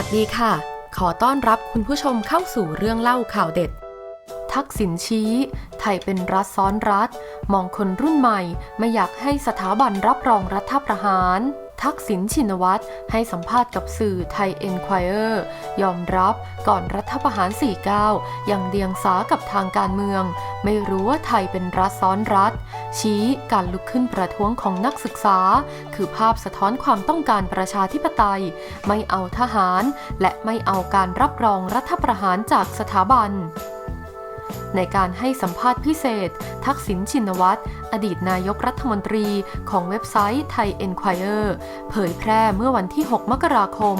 วัสดีค่ะ ขอต้อนรับคุณผู้ชมเข้าสู่เรื่องเล่าข่าวเด็ด ทักษิณชี้ ไทยเป็นรัฐซ้อนรัฐ มองคนรุ่นใหม่ ไม่อยากให้สถาบันรับรองรัฐประหาร ทักษิณชินวัตรให้สัมภาษณ์กับสื่อไทยเอ็นควายเออร์ยอมรับก่อนรัฐประหาร 49 ยังเดียงสากับทางการเมือง ไม่รู้ว่าไทยเป็นรัฐซ้อนรัฐ ชี้การลุกขึ้นประท้วงของนักศึกษา คือภาพสะท้อนความต้องการประชาธิปไตย ไม่เอาทหาร และไม่เอาการรับรองรัฐประหารจากสถาบัน ในการให้สัมภาษณ์พิเศษ ทักษิณชินวัตร อดีตนายกรัฐมนตรีของเว็บไซต์ไทย Enquirer เผยแพร่เมื่อวันที่ 6 มกราคม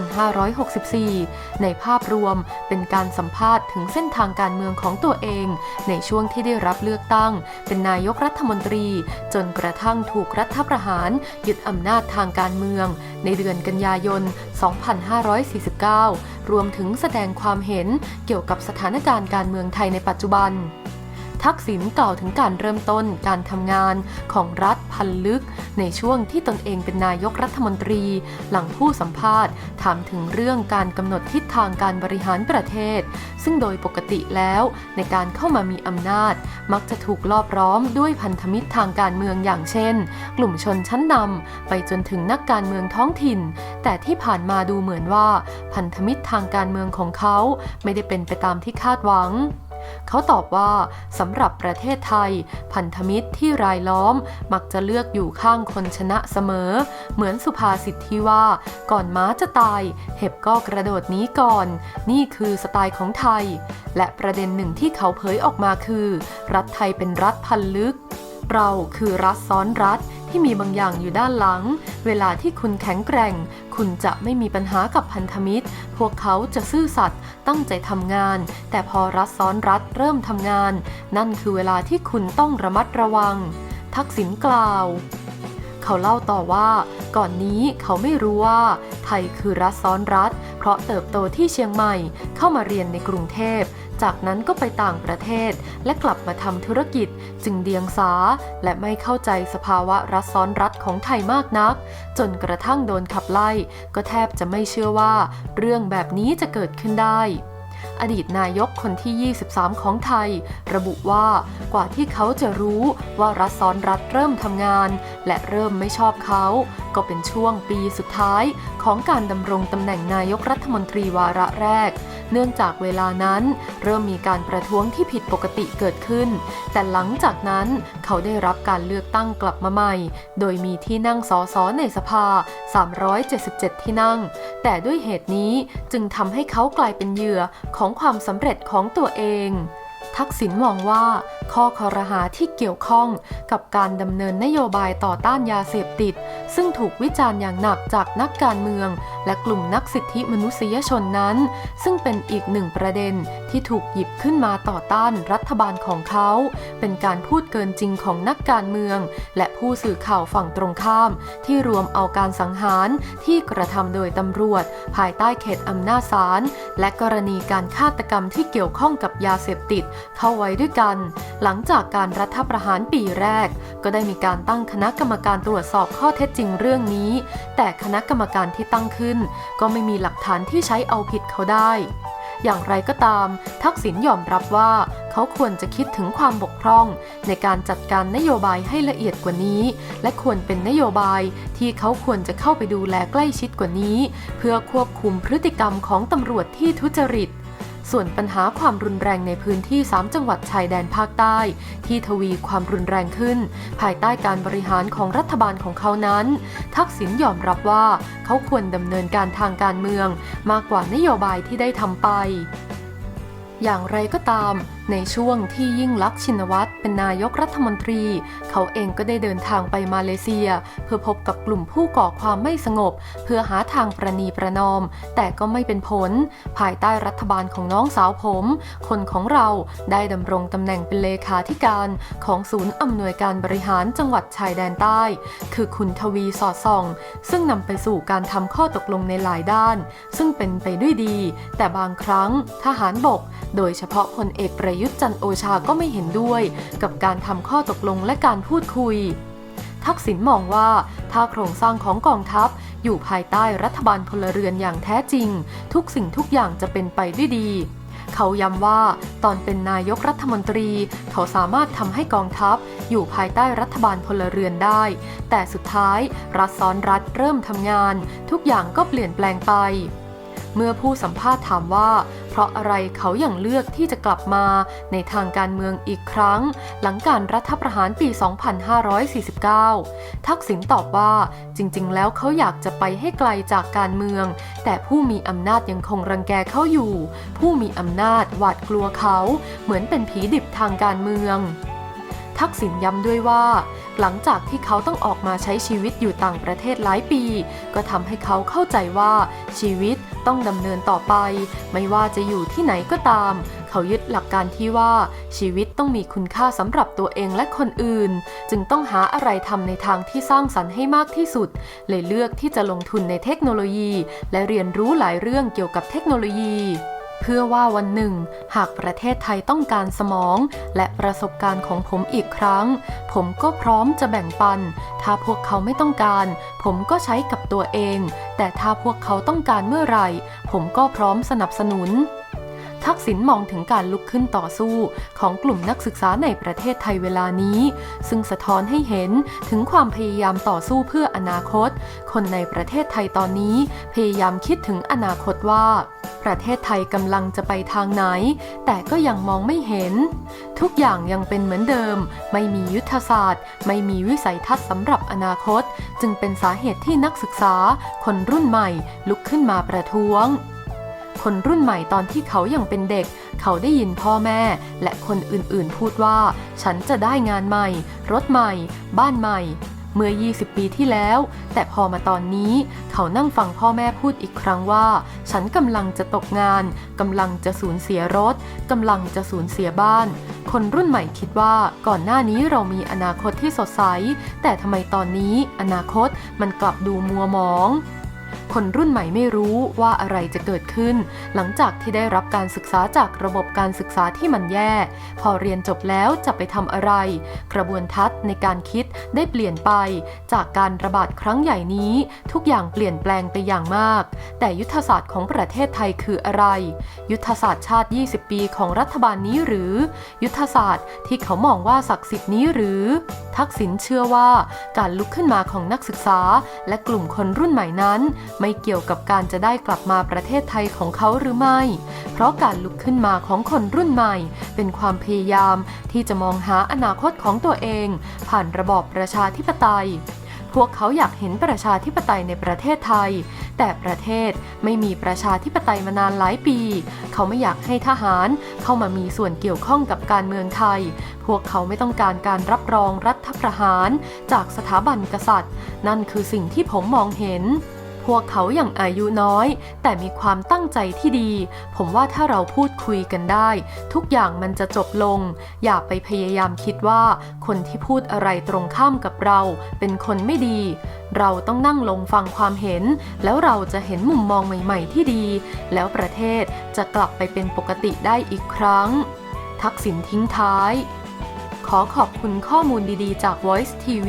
2564 ในภาพรวมเป็นการสัมภาษณ์ถึงเส้นทางการเมืองของตัวเอง ในช่วงที่ได้รับเลือกตั้ง เป็นนายกรัฐมนตรี จนกระทั่งถูกรัฐประหารยึดอำนาจทางการเมือง ในเดือนกันยายน 2549 รวมถึงแสดงความเห็นเกี่ยวกับสถานการณ์การเมืองไทยในปัจจุบัน ทักษิณกล่าวถึงการเริ่มต้นการทำงานของรัฐพันลึก ในช่วงที่ตนเองเป็นนายกรัฐมนตรี หลังผู้สัมภาษณ์ ถามถึงเรื่องการกำหนดทิศทางการบริหารประเทศ ซึ่งโดยปกติแล้วในการเข้ามามีอำนาจ มักจะถูกลอบล้อมด้วยพันธมิตรทางการเมืองอย่างเช่น กลุ่มชนชั้นนำไปจนถึงนักการเมืองท้องถิ่น แต่ที่ผ่านมาดูเหมือนว่า พันธมิตรทางการเมืองของเขาไม่ได้เป็นไปตามที่คาดหวัง เขาตอบว่าสำหรับประเทศไทย พันธมิตรที่รายล้อม มักจะเลือกอยู่ข้างคนชนะเสมอ เหมือนสุภาษิตที่ว่า ก่อนม้าจะตาย เห็บก็กระโดดหนี้ก่อน นี่คือสไตล์ของไทย และประเด็นหนึ่งที่เขาเผยออกมาคือ รัฐไทยเป็นรัฐพันลึก เราคือรัฐซ้อนรัฐ ที่มีบางอย่างอยู่ด้านหลัง เวลาที่คุณแข็งแกร่ง คุณจะไม่มีปัญหากับพันธมิตร พวกเขาจะซื่อสัตย์ตั้งใจทำงาน แต่พอรัฐซ้อนรัฐเริ่มทำงาน นั่นคือเวลาที่คุณต้องระมัดระวัง ทักษิณกล่าว เขาเล่าต่อว่า ก่อนนี้เขาไม่รู้ว่า ไทยคือรัฐซ้อนรัฐ เพราะเติบโตที่เชียงใหม่เข้ามาเรียนในกรุงเทพ จากนั้นก็ไปต่างประเทศ และกลับมาทำธุรกิจจึงเดียงสา และไม่เข้าใจสภาวะรัฐซ้อนรัฐของไทยมากนัก จนกระทั่งโดนขับไล่ ก็แทบจะไม่เชื่อว่า เรื่องแบบนี้จะเกิดขึ้นได้อดีตนายกคนที่ 23 ของไทย ระบุว่ากว่าที่เขาจะรู้ว่ารัฐซ้อนรัฐเริ่มทำงาน และเริ่มไม่ชอบเขา ก็เป็นช่วงปีสุดท้ายของการดำรงตำแหน่งนายกรัฐมนตรีวาระแรก เนื่องจากเวลานั้น เริ่มมีการประท้วงที่ผิดปกติเกิดขึ้น แต่หลังจากนั้นเขาได้รับการเลือกตั้งกลับมาใหม่ โดยมีที่นั่งสอสอในสภา 377 ที่นั่ง แต่ด้วยเหตุนี้จึงทำให้เขากลายเป็นเหยื่อของความสำเร็จของตัวเอง ทักษิณมองว่า ข้อคอรหาที่เกี่ยวข้องกับการดำเนินนโยบายต่อต้านยาเสพติด ซึ่งถูกวิจารณ์อย่างหนักจากนักการเมือง และกลุ่มนักสิทธิมนุษยชนนั้น ซึ่งเป็นอีกหนึ่งประเด็นที่ถูกหยิบขึ้นมาต่อต้านรัฐบาลของเขา เป็นการพูดเกินจริงของนักการเมือง และผู้สื่อข่าวฝั่งตรงข้าม ที่รวมเอาการสังหารที่กระทำโดยตำรวจ ภายใต้เขตอำนาจศาลและกรณีการฆาตกรรมที่เกี่ยวข้องกับยาเสพติดเข้าไว้ด้วยกัน หลังจากการรัฐประหารปีแรก ก็ได้มีการตั้งคณะกรรมการตรวจสอบข้อเท็จจริงเรื่องนี้ แต่คณะกรรมการที่ตั้งขึ้น ก็ไม่มีหลักฐานที่ใช้เอาผิดเขาได้ อย่างไรก็ตาม ทักษิณยอมรับว่าเขาควรจะคิดถึงความบกพร่อง ในการจัดการนโยบายให้ละเอียดกว่านี้ และควรเป็นนโยบายที่เขาควรจะเข้าไปดูแลใกล้ชิดกว่านี้ เพื่อควบคุมพฤติกรรมของตำรวจที่ทุจริต ส่วนปัญหาความรุนแรงในพื้นที่ 3 จังหวัดชายแดนภาคใต้ ที่ทวีความรุนแรงขึ้น ภายใต้การบริหารของรัฐบาลของเขานั้น ทักษิณยอมรับว่าเขาควรดำเนินการทางการเมือง มากกว่านโยบายที่ได้ทำไป อย่างไรก็ตาม ในช่วงที่ยิ่งลักษณ์ชินวัตร เป็นนายกรัฐมนตรี เขาเองก็ได้เดินทางไปมาเลเซีย เพื่อพบกับกลุ่มผู้ก่อความไม่สงบ เพื่อหาทางประนีประนอม แต่ก็ไม่เป็นผล ภายใต้รัฐบาลของน้องสาวผม คนของเราได้ดำรงตำแหน่งเป็นเลขาธิการของศูนย์อำนวยการบริหารจังหวัดชายแดนใต้ คือคุณทวีสอดส่อง ซึ่งนำไปสู่การทำข้อตกลงในหลายด้าน ซึ่งเป็นไปด้วยดี แต่บางครั้งทหารบก โดยเฉพาะพลเอกประยุทธ์จันโอชาก็ไม่เห็นด้วยกับการทำข้อตกลงและการพูดคุย ทักษิณมองว่าถ้าโครงสร้างของกองทัพอยู่ภายใต้รัฐบาลพลเรือนอย่างแท้จริง ทุกสิ่งทุกอย่างจะเป็นไปด้วยดี เขาย้ำว่าตอนเป็นนายกรัฐมนตรี เขาสามารถทำให้กองทัพอยู่ภายใต้รัฐบาลพลเรือนได้ แต่สุดท้ายรัฐซ้อนรัฐเริ่มทำงาน ทุกอย่างก็เปลี่ยนแปลงไป เมื่อผู้สัมภาษณ์ถามว่า เพราะอะไรเขาอยัางเลือกที่จะกลับมาในทางการเมืองอีกครั้ง หลังการรัฐประหารปี 2549 ทักษิณตอบว่าจริง ๆ แล้วเขาอยากจะไปให้ไกลจากการเมือง แต่ผู้มีอำนาจยังคงรังแกเขาอยู่ ผู้มีอำนาจหวาดกลัวเขา เหมือนเป็นผีดิบทางการเมือง ทักษิณย้ำด้วยว่า หลังจากที่เขาต้องออกมาใช้ชีวิตอยู่ต่างประเทศหลายปี ก็ทำให้เขาเข้าใจว่าชีวิตต้องดำเนินต่อไป ไม่ว่าจะอยู่ที่ไหนก็ตาม เขายึดหลักการที่ว่าชีวิตต้องมีคุณค่าสำหรับตัวเองและคนอื่น จึงต้องหาอะไรทำในทางที่สร้างสรรค์ให้มากที่สุด เลยเลือกที่จะลงทุนในเทคโนโลยี และเรียนรู้หลายเรื่องเกี่ยวกับเทคโนโลยี เพื่อว่าวันหนึ่ง หากประเทศไทยต้องการสมอง และประสบการณ์ของผมอีกครั้ง ผมก็พร้อมจะแบ่งปัน ถ้าพวกเขาไม่ต้องการ ผมก็ใช้กับตัวเอง แต่ถ้าพวกเขาต้องการเมื่อไหร่ ผมก็พร้อมสนับสนุนทักษิณมองถึงการลุกขึ้นต่อสู้ของกลุ่มนักศึกษาในประเทศไทยเวลานี้ ซึ่งสะท้อนให้เห็นถึงความพยายามต่อสู้เพื่ออนาคต คนในประเทศไทยตอนนี้พยายามคิดถึงอนาคตว่า ประเทศไทยกำลังจะไปทางไหน แต่ก็ยังมองไม่เห็น ทุกอย่างยังเป็นเหมือนเดิม ไม่มียุทธศาสตร์ ไม่มีวิสัยทัศน์สำหรับอนาคต จึงเป็นสาเหตุที่นักศึกษา คนรุ่นใหม่ ลุกขึ้นมาประท้วงคนรุ่นใหม่ตอนที่เขายังเป็นเด็ก เขาได้ยินพ่อแม่ และคนอื่นๆ พูดว่า ฉันจะได้งานใหม่ รถใหม่ บ้านใหม่ เมื่อ 20 ปีที่แล้ว แต่พอมาตอนนี้เขานั่งฟังพ่อแม่พูดอีกครั้งว่า ฉันกำลังจะตกงานกำลังจะสูญเสียรถกำลังจะสูญเสียบ้าน คนรุ่นใหม่คิดว่าก่อนหน้านี้เรามีอนาคตที่สดใส แต่ทำไมตอนนี้อนาคตมันกลับดูมัวหมอง คนรุ่นใหม่ไม่รู้ว่าอะไรจะเกิดขึ้น หลังจากที่ได้รับการศึกษาจากระบบการศึกษาที่มันแย่ พอเรียนจบแล้วจะไปทำอะไร กระบวนทัศน์ในการคิดได้เปลี่ยนไป จากการระบาดครั้งใหญ่นี้ ทุกอย่างเปลี่ยนแปลงไปอย่างมาก แต่ยุทธศาสตร์ของประเทศไทยคืออะไร ยุทธศาสตร์ชาติ 20 ปีของรัฐบาลนี้หรือ ยุทธศาสตร์ที่เขามองว่าศักดิ์สิทธิ์นี้หรือ ทักษิณเชื่อว่าการลุกขึ้นมาของนักศึกษา และกลุ่มคนรุ่นใหม่นั้นไม่เกี่ยวกับการจะได้กลับมาประเทศไทยของเขาหรือไม่ เพราะการลุกขึ้นมาของคนรุ่นใหม่ เป็นความพยายามที่จะมองหาอนาคตของตัวเอง ผ่านระบอบประชาธิปไตยพวกเขาอยากเห็นประชาธิปไตยในประเทศไทย แต่ประเทศไม่มีประชาธิปไตยมานานหลายปี เขาไม่อยากให้ทหารเข้ามามีส่วนเกี่ยวข้องกับการเมืองไทย พวกเขาไม่ต้องการการรับรองรัฐประหารจากสถาบันกษัตริย์ นั่นคือสิ่งที่ผมมองเห็น พวกเขาอย่างอายุน้อย แต่มีความตั้งใจที่ดี ผมว่าถ้าเราพูดคุยกันได้ ทุกอย่างมันจะจบลง อย่าไปพยายามคิดว่า คนที่พูดอะไรตรงข้ามกับเรา เป็นคนไม่ดี เราต้องนั่งลงฟังความเห็น แล้วเราจะเห็นมุมมองใหม่ ๆ ที่ดี แล้วประเทศจะกลับไปเป็นปกติได้อีกครั้ง ทักษิณทิ้งท้าย ขอขอบคุณข้อมูลดีๆ จาก Voice TV